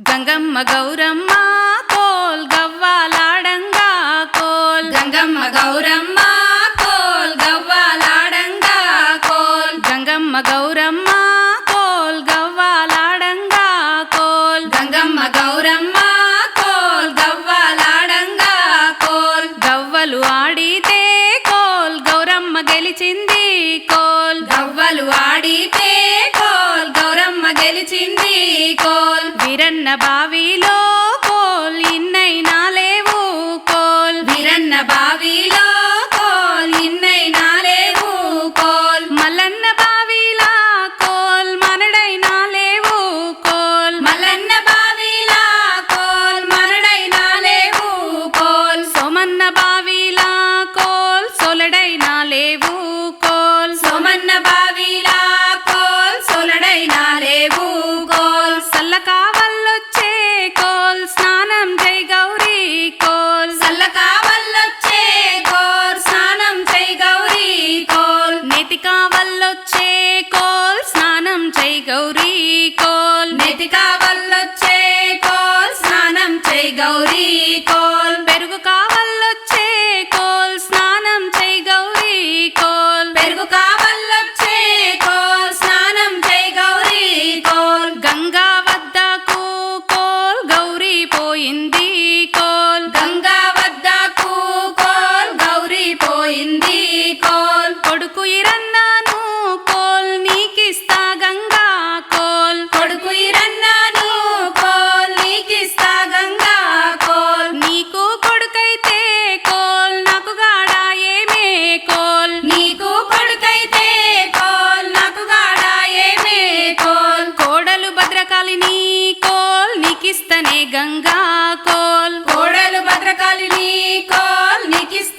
గంగమ్మ గౌరమ్మ కోల్ గవ్వాలాడంగా కోల్. గంగమ్మ గౌరమ్మ కోల్ గవ్వాలాడంగా కోల్. గంగమ్మ గౌరమ్మ కోల్ గవ్వాలాడంగా కోల్. గంగమ్మ గౌరమ్మ కోల్ గవ్వాలాడంగా కోల్. గవ్వలు ఆడితే కోల్ గౌరమ్మ గెలిచింది. సొలడైనా లేవు కోల్. సోమన్న బావిలా కోల్. సొలడైనా లేవు కోల్. సల్ల కావల్లొచ్చే కోల్. స్నానం జై గౌరీ కోల్. సల్ల కావల్లొచ్చే కోల్. స్నానం చై గౌరీ కోల్. నేతి కావల్లొచ్చే కోల్. స్నానం జై గౌరీ కోల్.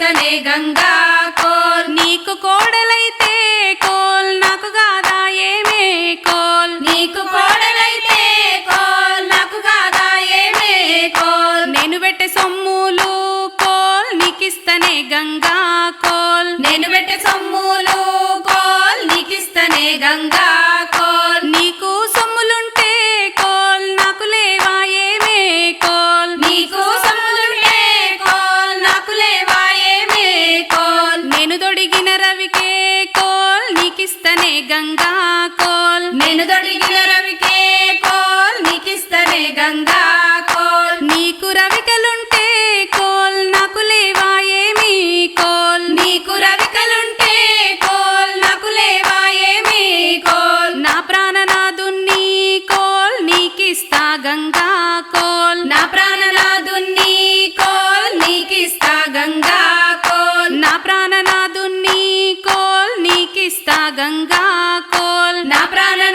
గంగా గంగా కోల్. నేను దొడిగిన రవికే కోల్. నీకిస్తనే గంగా కోల్. నీకు రవికలుంటే కోల్. నాకు లేవా ఏమి కోల్. నీకు రవికలుంటే కోల్. నాకు లేవా కోల్. నా కోల్. నీకిస్తా గంగా గంగా కోల్ నా ప్రాణ